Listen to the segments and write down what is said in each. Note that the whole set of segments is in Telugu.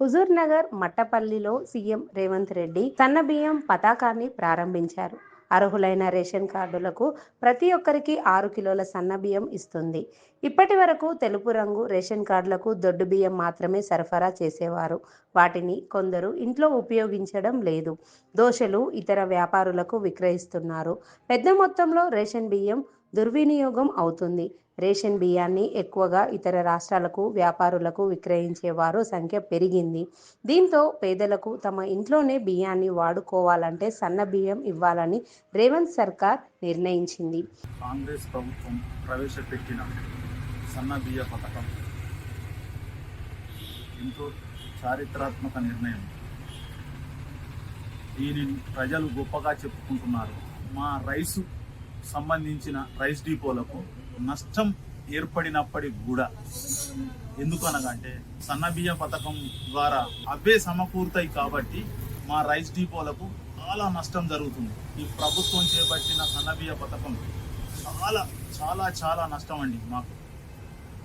హుజూర్ నగర్ మట్టపల్లిలో సీఎం రేవంత్ రెడ్డి సన్నబియ్యం పతాకాన్ని ప్రారంభించారు. అర్హులైన రేషన్ కార్డులకు ప్రతి ఒక్కరికి ఆరు కిలోల సన్న బియ్యం ఇస్తుంది. ఇప్పటి వరకు తెలుపు రంగు రేషన్ కార్డులకు దొడ్డు బియ్యం మాత్రమే సరఫరా చేసేవారు. వాటిని కొందరు ఇంట్లో ఉపయోగించడం లేదు. దోశలు ఇతర వ్యాపారులకు విక్రయిస్తున్నారు. పెద్ద మొత్తంలో రేషన్ బియ్యం దుర్వినియోగం అవుతుంది. రేషన్ బియ్యాన్ని ఎక్కువగా ఇతర రాష్ట్రాలకు వ్యాపారులకు విక్రయించేవారు సంఖ్య పెరిగింది. దీంతో పేదలకు తమ ఇంట్లోనే బియ్యాన్ని వాడుకోవాలంటే సన్న బియ్యం ఇవ్వాలని రేవంత్ సర్కార్ నిర్ణయించింది. కాంగ్రెస్ ప్రభుత్వం ప్రవేశపెట్టిన సన్న బియ్య పథకం ఎంతో చారిత్రాత్మక నిర్ణయం. దీనిని ప్రజలు గొప్పగా చెప్పుకుంటున్నారు. మా రైసు సంబంధించిన రైస్ డిపోలకు నష్టం ఏర్పడినప్పటికి కూడా ఎందుకనగంటే సన్న బియ్యం పథకం ద్వారా అవే సమకూరుతాయి కాబట్టి మా రైస్ డిపోలకు చాలా నష్టం జరుగుతుంది. ఈ ప్రభుత్వం చేపట్టిన సన్న బియ్య పథకం చాలా చాలా చాలా నష్టం అండి మాకు.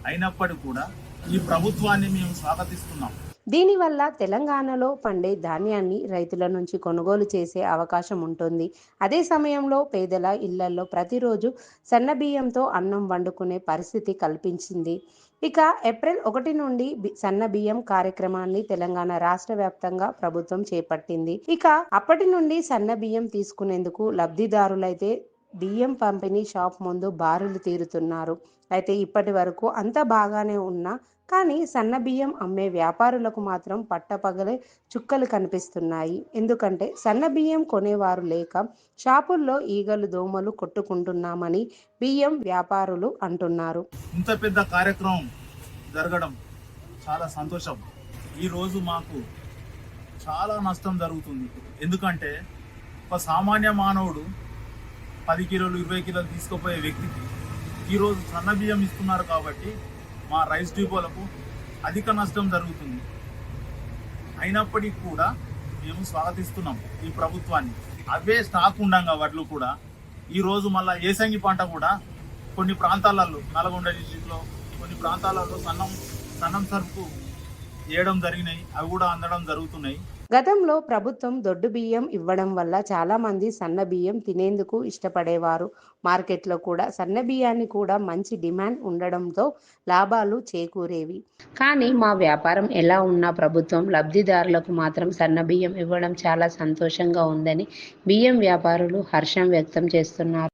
అయినప్పటికీ కూడా ఈ ప్రభుత్వాన్ని మేము స్వాగతిస్తున్నాం. దీనివల్ల తెలంగాణలో పండే ధాన్యాన్ని రైతుల నుంచి కొనుగోలు చేసే అవకాశం ఉంటుంది. అదే సమయంలో పేదల ఇళ్ళలో ప్రతిరోజు సన్న బియ్యంతో అన్నం వండుకునే పరిస్థితి కల్పించింది. ఇక ఏప్రిల్ ఒకటి నుండి బి- సన్న బియ్యం కార్యక్రమాన్ని తెలంగాణ రాష్ట్ర వ్యాప్తంగా ప్రభుత్వం చేపట్టింది. ఇక అప్పటి నుండి సన్న బియ్యం తీసుకునేందుకు లబ్ధిదారులైతే బియ్యం పంపిణీ షాప్ ముందు బారులు తీరుతున్నారు. అయితే ఇప్పటి వరకు అంత బాగానే ఉన్నా కానీ సన్న బియ్యం అమ్మే వ్యాపారులకు మాత్రం పట్టపగలే చుక్కలు కనిపిస్తున్నాయి. ఎందుకంటే సన్న బియ్యం కొనేవారు లేక షాపుల్లో ఈగలు దోమలు కొట్టుకుంటున్నామని బియ్యం వ్యాపారులు అంటున్నారు. ఇంత పెద్ద కార్యక్రమం జరగడం చాలా సంతోషం. ఈరోజు మాకు చాలా నష్టం జరుగుతుంది. ఎందుకంటే ఒక సామాన్య మానవుడు పది కిలోలు ఇరవై కిలోలు తీసుకుపోయే వ్యక్తికి ఈరోజు సన్న బియ్యం ఇస్తున్నారు కాబట్టి మా రైస్ డిపోలకు అధిక నష్టం జరుగుతుంది. అయినప్పటికీ కూడా మేము స్వాగతిస్తున్నాం ఈ ప్రభుత్వాన్ని. అవే స్టాక్ ఉండంగా వడ్లు కూడా ఈరోజు మళ్ళా ఏసంగి పంట కూడా కొన్ని ప్రాంతాలలో నల్గొండ డిస్టిక్లో కొన్ని ప్రాంతాలలో సన్నం సన్నం సరుకు వేయడం జరిగినాయి అవి కూడా అందడం జరుగుతున్నాయి. గతంలో ప్రభుత్వం దొడ్డు బియ్యం ఇవ్వడం వల్ల చాలా మంది సన్న బియ్యం తినేందుకు ఇష్టపడేవారు. మార్కెట్లో కూడా సన్న బియ్యాన్ని కూడా మంచి డిమాండ్ ఉండడంతో లాభాలు చేకూరేవి. కానీ మా వ్యాపారం ఎలా ఉన్నా ప్రభుత్వం లబ్ధిదారులకు మాత్రం సన్న బియ్యం ఇవ్వడం చాలా సంతోషంగా ఉందని బియ్యం వ్యాపారులు హర్షం వ్యక్తం చేస్తున్నారు.